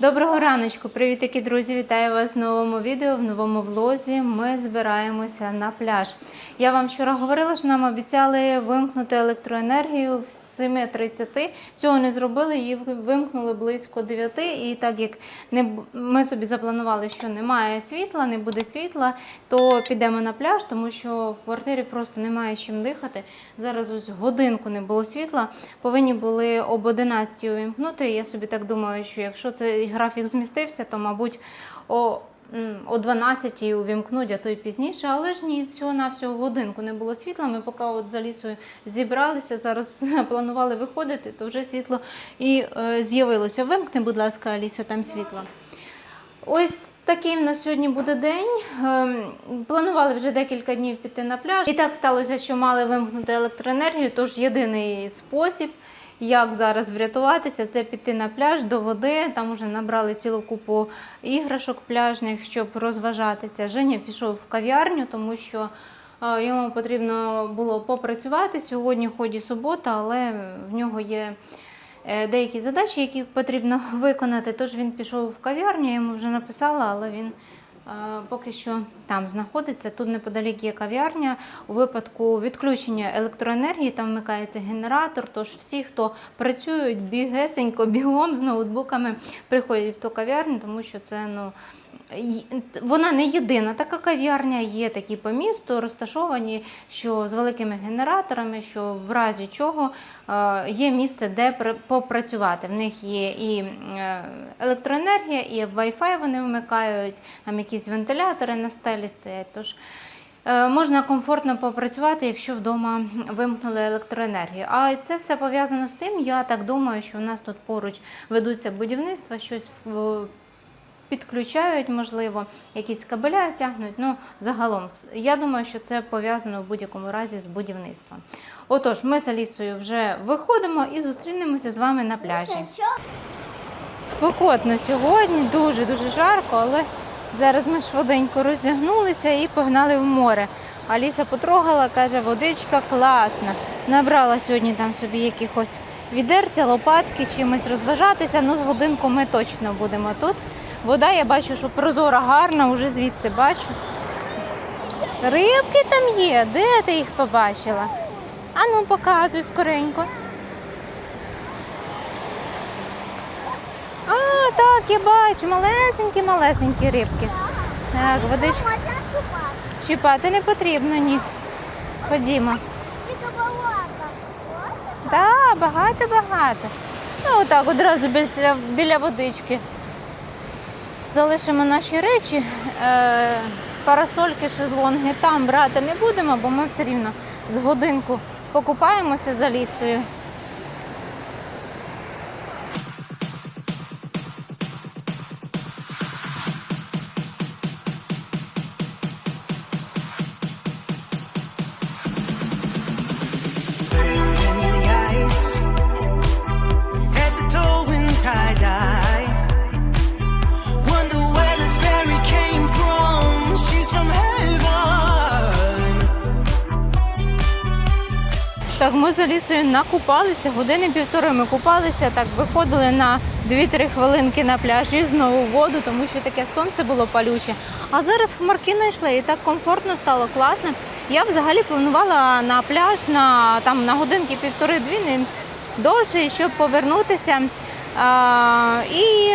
Доброго раночку, привітки, друзі! Вітаю вас в новому відео, в новому влозі. Ми збираємося на пляж. Я вам вчора говорила, що нам обіцяли вимкнути електроенергію 7.30. Цього не зробили, її вимкнули близько 9. І так як не ми собі запланували, що немає світла, не буде світла, то підемо на пляж, тому що в квартирі просто немає чим дихати. Зараз ось годинку не було світла. Повинні були об 11 увімкнути. Я собі так думаю, що якщо цей графік змістився, то мабуть о. О 12 увімкнуть, а то й пізніше, але ж ні, всього на всього годинку не було світла. Ми поки от за лісою зібралися, зараз планували виходити, то вже світло і е, з'явилося. Вимкни, будь ласка, Аліса, там світло. Ось такий в нас сьогодні буде день. Ем, Планували вже декілька днів піти на пляж. І так сталося, що мали вимкнути електроенергію. Тож єдиний спосіб, як зараз врятуватися, це піти на пляж до води. Там вже набрали цілу купу іграшок пляжних, щоб розважатися. Женя пішов в кав'ярню, тому що е, йому потрібно було попрацювати. Сьогодні ході субота, але в нього є е, деякі задачі, які потрібно виконати. Тож він пішов в кав'ярню, йому вже написала, але він поки що там знаходиться. Тут неподалік є кав'ярня. У випадку відключення електроенергії там вмикається генератор. Тож всі, хто працюють бігесенько, бігом з ноутбуками, приходять в ту кав'ярню, тому що це ну. Вона не єдина така кав'ярня, є такі по місту, розташовані, що з великими генераторами, що в разі чого е, є місце, де пр- попрацювати. В них є і е, електроенергія, і Wi-Fi вони вмикають, там якісь вентилятори на стелі стоять. Тож е, можна комфортно попрацювати, якщо вдома вимкнули електроенергію. А це все пов'язано з тим, я так думаю, що у нас тут поруч ведуться будівництва, щось в- підключають, можливо, якісь кабеля тягнуть. Ну, загалом, я думаю, що це пов'язано в будь-якому разі з будівництвом. Отож, ми з Алісою вже виходимо і зустрінемося з вами на пляжі. Спекотно сьогодні, дуже дуже жарко, але зараз ми швиденько роздягнулися і погнали в море. Аліса потрогала, каже, водичка класна. Набрала сьогодні там собі якихось відерця, лопатки, чимось розважатися. Ну, з годинку ми точно будемо тут. Вода, я бачу, що прозора гарна, вже звідси бачу. Рибки там є. Де ти їх побачила? А ну, показуй скоренько. А, так, я бачу, малесенькі, малесенькі рибки. Так, водичка. Чіпати не потрібно, ні. Ходімо. Так, багато, багато. Ну, отак одразу біля, біля водички. Залишимо наші речі. Е, парасольки, шезлонги там брати не будемо, бо ми все рівно з годинку покупаємося за лісою. Так, ми за лісою накупалися, години півтори ми купалися, так виходили на 2-3 хвилинки на пляж і знову в воду, тому що таке сонце було палюче. А зараз хмарки знайшли і так комфортно стало класно. Я взагалі планувала на пляж на, там, на годинки півтори-дві, не довше, щоб повернутися а, і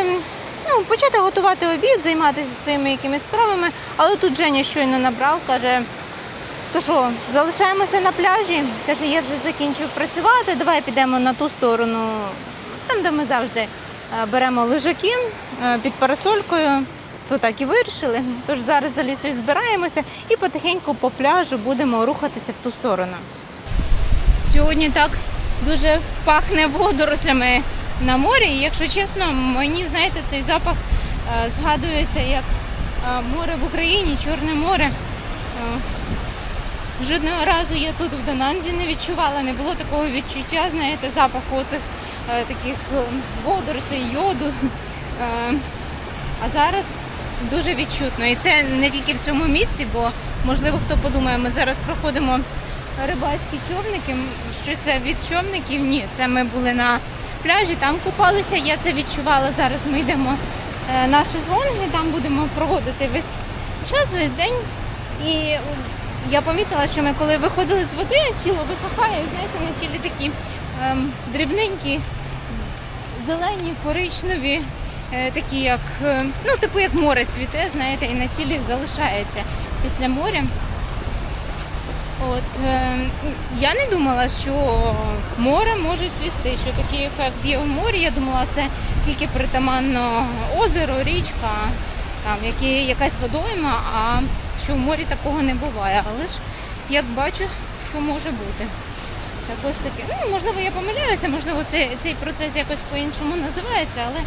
ну, почати готувати обід, займатися своїми якимись справами. Але тут Женя щойно набрав, каже, то що, залишаємося на пляжі. Каже, я вже закінчив працювати. Давай підемо на ту сторону, там, де ми завжди е, беремо лежаки е, під парасолькою. То так і вирішили. Тож зараз за лісою збираємося і потихеньку по пляжу будемо рухатися в ту сторону. Сьогодні так дуже пахне водорослями на морі. І якщо чесно, мені знаєте, цей запах е, згадується як море в Україні, Чорне море. Жодного разу я тут в Донанзі не відчувала, не було такого відчуття, знаєте, запаху оцих е, таких е, водорослей, йоду. Е, а зараз дуже відчутно. І це не тільки в цьому місці, бо можливо хто подумає, ми зараз проходимо рибацькі човники. Що це від човників? Ні, це ми були на пляжі, там купалися, я це відчувала. Зараз ми йдемо е, на шезлонги, там будемо проводити весь час, весь день. І я помітила, що ми коли виходили з води, тіло висохає, знаєте, на тілі такі ем, дрібненькі, зелені, коричневі, е, такі як, е, ну, типу як море цвіте, знаєте, і на тілі залишається після моря. От е, я не думала, що море може цвісти, що такий ефект є у морі. Я думала, це тільки притаманно озеро, річка, там які, якась водойма, а що в морі такого не буває. Але ж як бачу, що може бути. Також таке, ну можливо, я помиляюся, можливо, цей, цей процес якось по-іншому називається, але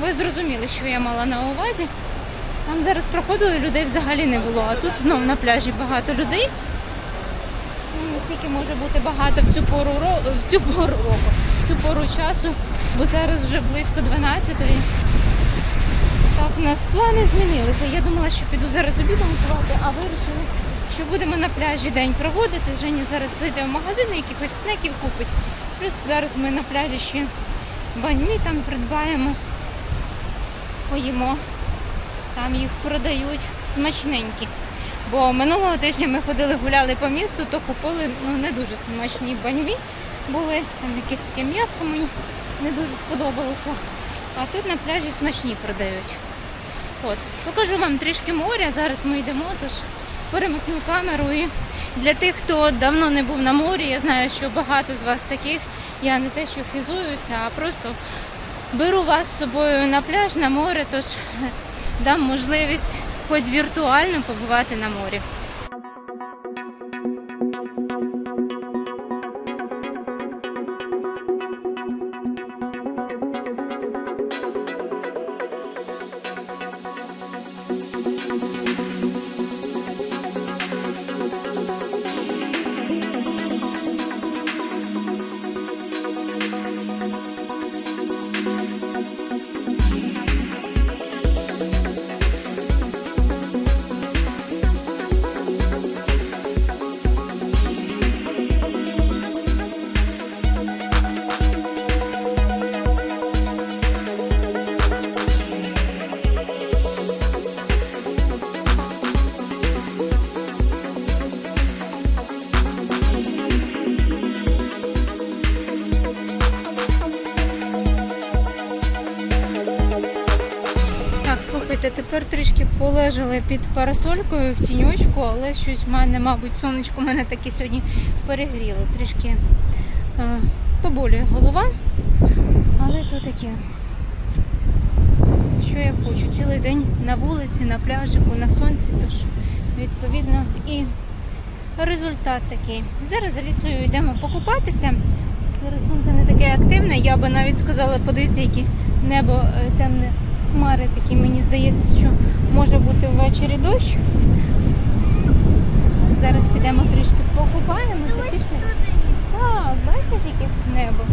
ви зрозуміли, що я мала на увазі. Там зараз проходили, людей взагалі не було, а тут знов на пляжі багато людей. Ну, наскільки може бути багато в цю пору в цю пору року, в цю пору часу, бо зараз вже близько 12-ї. У нас плани змінилися. Я думала, що піду зараз обідом готувати, а вирішили, що будемо на пляжі день проводити. Женя зараз зайде в магазин, якихось снеків купить. Плюс зараз ми на пляжі ще баньмі там придбаємо, поїмо. Там їх продають смачненькі. Бо минулого тижня ми ходили гуляли по місту, то купили ну, не дуже смачні баньві. Були там якесь таке м'яско мені не дуже сподобалося. А тут на пляжі смачні продають. От, покажу вам трішки моря. Зараз ми йдемо, тож перемикну камеру. І для тих, хто давно не був на морі, я знаю, що багато з вас таких. Я не те, що хизуюся, а просто беру вас з собою на пляж, на море, тож дам можливість хоч віртуально побувати на морі. Полежали під парасолькою в тіньочку, але щось в мене, мабуть, сонечко мене таки сьогодні перегріло. Трішки е, поболює голова, але то таке. Що я хочу? Цілий день на вулиці, на пляжику, на сонці, тож відповідно і результат такий. Зараз за лісою йдемо покупатися. Зараз сонце не таке активне, я би навіть сказала, подивіться, яке небо е, темне, хмари такі, мені здається, що може бути ввечері дощ. Зараз підемо трішки покупаємося. Ось після- туди. Так, бачиш, яке небо.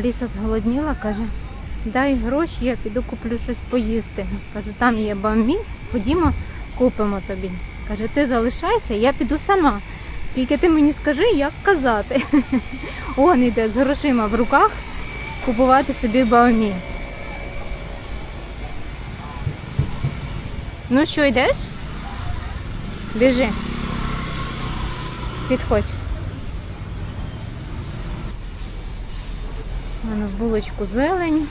Аліса зголодніла, каже, дай гроші, я піду куплю щось поїсти. Кажу, там є бамбі, ходімо, купимо тобі. Каже, ти залишайся, я піду сама. Тільки ти мені скажи, як казати. Он іде з грошима в руках купувати собі баумі. Ну що, йдеш? Біжи. Підходь. У мене в булочку зелень,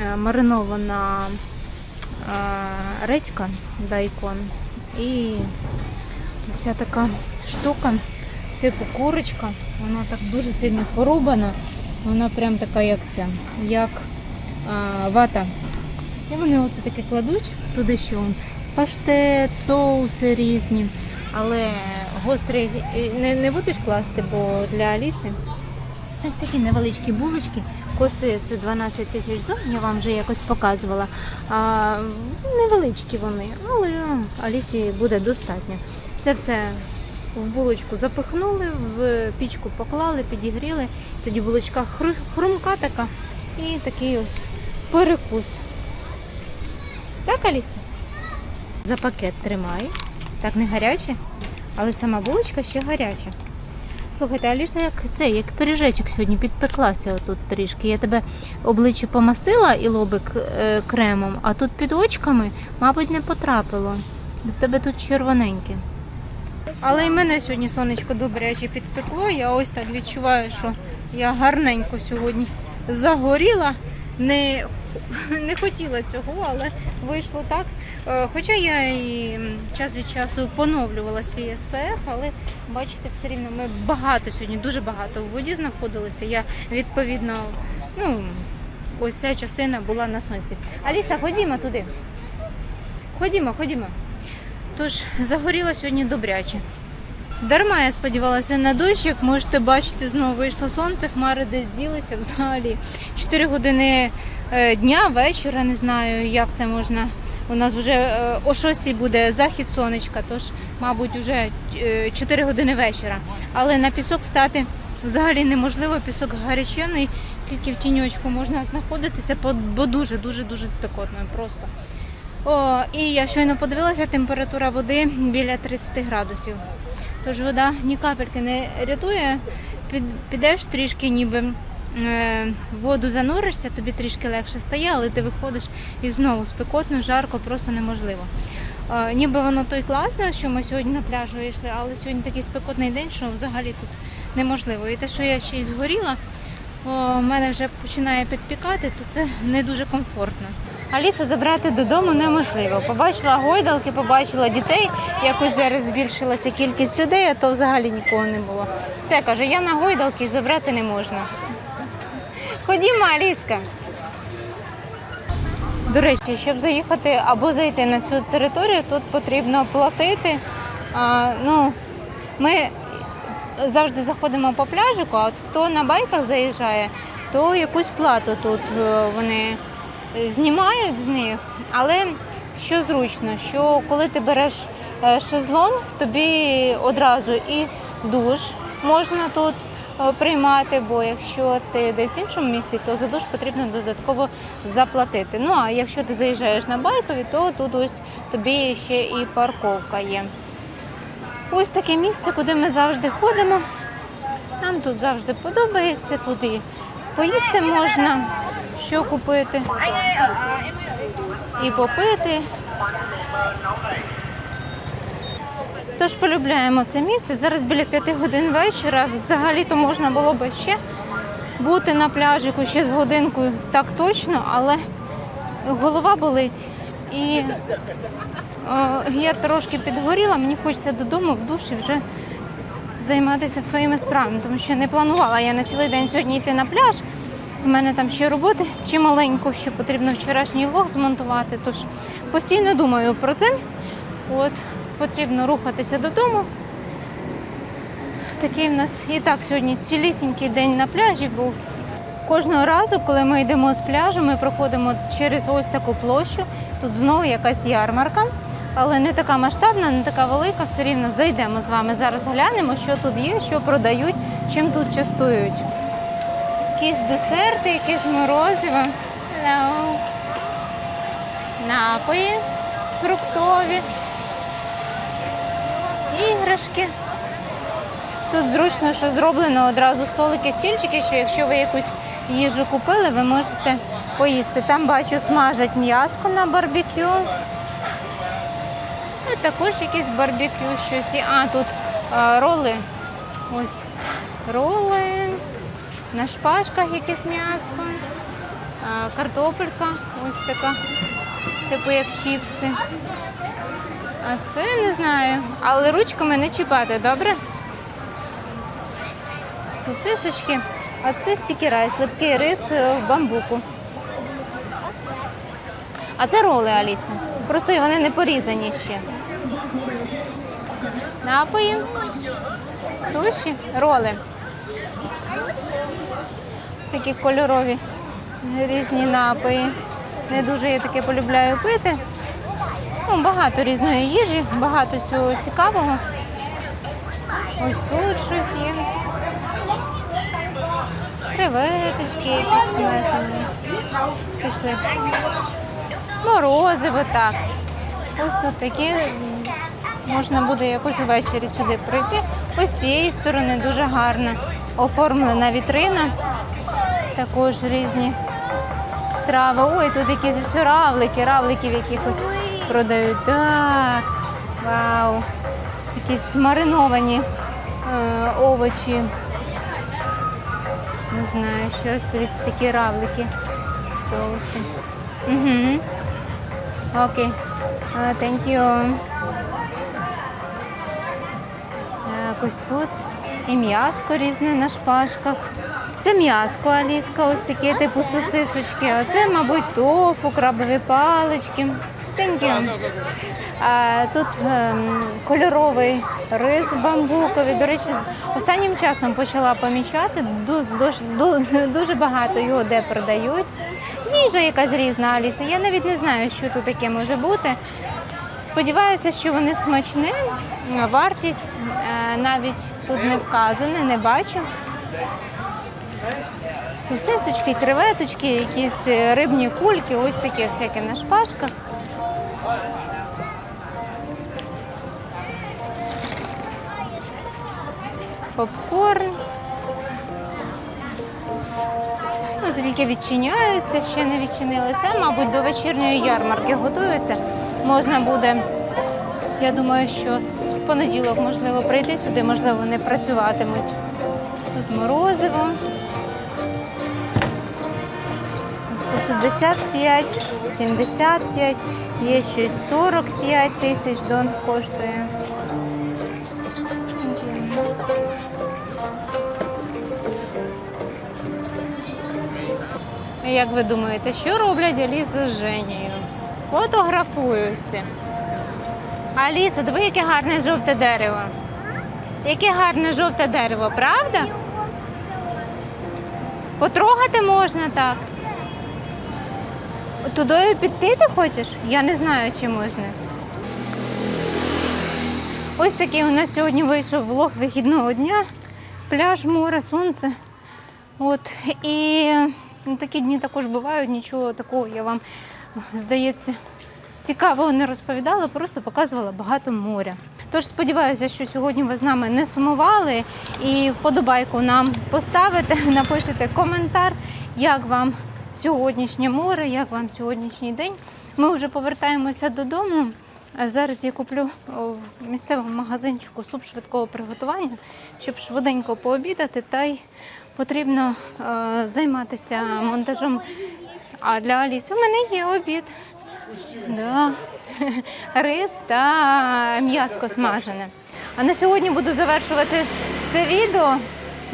е, маринована е, редька, дайкон і ось ця така штука, типу курочка. Вона так дуже сильно порубана. Вона прям така, як ця, як а, вата. І вони оце таке кладуть, туди ще он паштет, соуси різні. Але гострий е, не, не будуть класти, бо для Аліси Ось такі невеличкі булочки коштує це 12 тисяч доларів, я вам вже якось показувала. А, невеличкі вони, але Алісі буде достатньо. Це все в булочку запихнули, в пічку поклали, підігріли. Тоді булочка хру- хрумка така і такий ось перекус. Так, Аліса? За пакет тримай. Так не гаряче, але сама булочка ще гаряча. Слухайте, Аліса, як це, як пиріжечок сьогодні підпеклася отут трішки. Я тебе обличчя помастила і лобик е, кремом, а тут під очками, мабуть, не потрапило. В тебе тут червоненьке. Але і мене сьогодні сонечко добряче підпекло. Я ось так відчуваю, що я гарненько сьогодні загоріла. Не, не хотіла цього, але вийшло так. Е, Хоча я і час від часу поновлювала свій СПФ, але бачите, все рівно ми багато сьогодні, дуже багато в воді знаходилися. Я відповідно, ну, ось ця частина була на сонці. Аліса, ходімо туди. Ходімо, ходімо. Тож загоріла сьогодні добряче. Дарма я сподівалася на дощ, як можете бачити, знову вийшло сонце, хмари десь ділися взагалі. 4 години е, дня, вечора, не знаю, як це можна. У нас вже е, о 6 буде захід сонечка, тож, мабуть, вже 4 години вечора. Але на пісок стати взагалі неможливо, пісок гарячений, тільки в тіньочку можна знаходитися, бо- дуже-дуже дуже спекотно просто. О, і я щойно подивилася, температура води біля 30 градусів. Тож вода ні капельки не рятує. Підеш трішки, ніби е, в воду зануришся, тобі трішки легше стає, але ти виходиш і знову спекотно, жарко, просто неможливо. Е, ніби воно то й класно, що ми сьогодні на пляж вийшли, але сьогодні такий спекотний день, що взагалі тут неможливо. І те, що я ще й згоріла, о, мене вже починає підпікати, то це не дуже комфортно. Алісу забрати додому неможливо. Побачила гойдалки, побачила дітей. Якось зараз збільшилася кількість людей, а то взагалі нікого не було. Все каже, я на гойдалки забрати не можна. Ходімо, Аліска. До речі, щоб заїхати або зайти на цю територію, тут потрібно платити. А, ну, ми завжди заходимо по пляжику, а от хто на байках заїжджає, то якусь плату тут е, вони знімають з них. Але що зручно, що коли ти береш е, шезлонг, тобі одразу і душ можна тут приймати, бо якщо ти десь в іншому місці, то за душ потрібно додатково заплатити. Ну а якщо ти заїжджаєш на байкові, то тут ось тобі ще і парковка є. Ось таке місце, куди ми завжди ходимо. Нам тут завжди подобається, тут і поїсти можна, що купити, і попити. Тож полюбляємо це місце. Зараз біля п'яти годин вечора. Взагалі-то можна було би ще бути на пляжику ще з годинкою, так точно, але голова болить. І е, я трошки підгоріла, мені хочеться додому в душі вже займатися своїми справами, тому що не планувала я на цілий день сьогодні йти на пляж. У мене там ще роботи чималенько, ще потрібно вчорашній влог змонтувати. Тож постійно думаю про це. От потрібно рухатися додому. Такий в нас і так сьогодні цілісінький день на пляжі був. Кожного разу, коли ми йдемо з пляжу, ми проходимо через ось таку площу. Тут знову якась ярмарка, але не така масштабна, не така велика. Все рівно зайдемо з вами. Зараз глянемо, що тут є, що продають, чим тут частують. Якісь десерти, якісь морозиво, Hello. напої фруктові, іграшки. Тут зручно, що зроблено одразу столики, стільчики, що якщо ви якусь їжу купили, ви можете поїсти. Там бачу, смажать м'яско на барбекю. Ну, також якісь барбекю щось. А, тут а, роли. Ось роли. На шпажках якесь м'яско. Картопелька ось така, типу як чіпси. А це не знаю. Але ручками не чіпати, добре? Сосисочки. А це стікерайс, липкий рис в бамбуку. А це роли, Аліса. Просто вони не порізані ще. Напої. Суші, роли. такі кольорові різні напої. Не дуже я таке полюбляю пити. Багато різної їжі, багато всього цікавого. Ось тут щось є. Креветочки якісь смесені. Пішли. Морозиво так. Ось тут такі можна буде якось увечері сюди прийти. Ось з цієї сторони дуже гарна оформлена вітрина. Також різні страви. Ой, тут якісь равлики, равликів якихось продають. Так. Вау. Якісь мариновані е, овочі. Не знаю, щось. Дивіться, такі равлики в соусі. Угу. Окей. Thank you. Так, ось тут і м'яско різне на шпажках. Це м'яско аліска, ось такі типу сосисочки. А це, мабуть, тофу, крабові палички. Thank you. А, тут ем, кольоровий рис бамбуковий. До речі, останнім часом почала помічати ду- дуж- ду- дуже багато його де продають. Їжа якась різна Аліса. Я навіть не знаю, що тут таке може бути. Сподіваюся, що вони смачні. Вартість е, навіть тут не вказана, не бачу. Сосисочки, креветочки, якісь е, рибні кульки, ось таке всяке на шпажках. Попкорн. Ну, тільки відчиняються, ще не відчинилися. Мабуть, до вечірньої ярмарки готуються. Можна буде, я думаю, що в понеділок можливо прийти сюди, можливо, не працюватимуть. Тут морозиво. По 65, 75, є щось 45 тисяч дон коштує. Як ви думаєте, що роблять Аліса з Женєю? Фотографуються. Аліса, диви, яке гарне жовте дерево. Яке гарне жовте дерево, правда? Потрогати можна так. Туди піти ти хочеш? Я не знаю, чи можна. Ось такий у нас сьогодні вийшов влог вихідного дня. Пляж, море, сонце. От і ну, такі дні також бувають. Нічого такого я вам, здається, цікавого не розповідала, просто показувала багато моря. Тож сподіваюся, що сьогодні ви з нами не сумували і вподобайку нам поставите, напишете коментар, як вам сьогоднішнє море, як вам сьогоднішній день. Ми вже повертаємося додому. Зараз я куплю в місцевому магазинчику суп швидкого приготування, щоб швиденько пообідати, та й потрібно е, займатися монтажом. А для Аліси у мене є обід. Да. Рис та м'яско смажене. А на сьогодні буду завершувати це відео.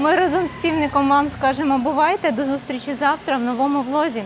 Ми разом з півником вам скажемо бувайте. До зустрічі завтра в новому влозі.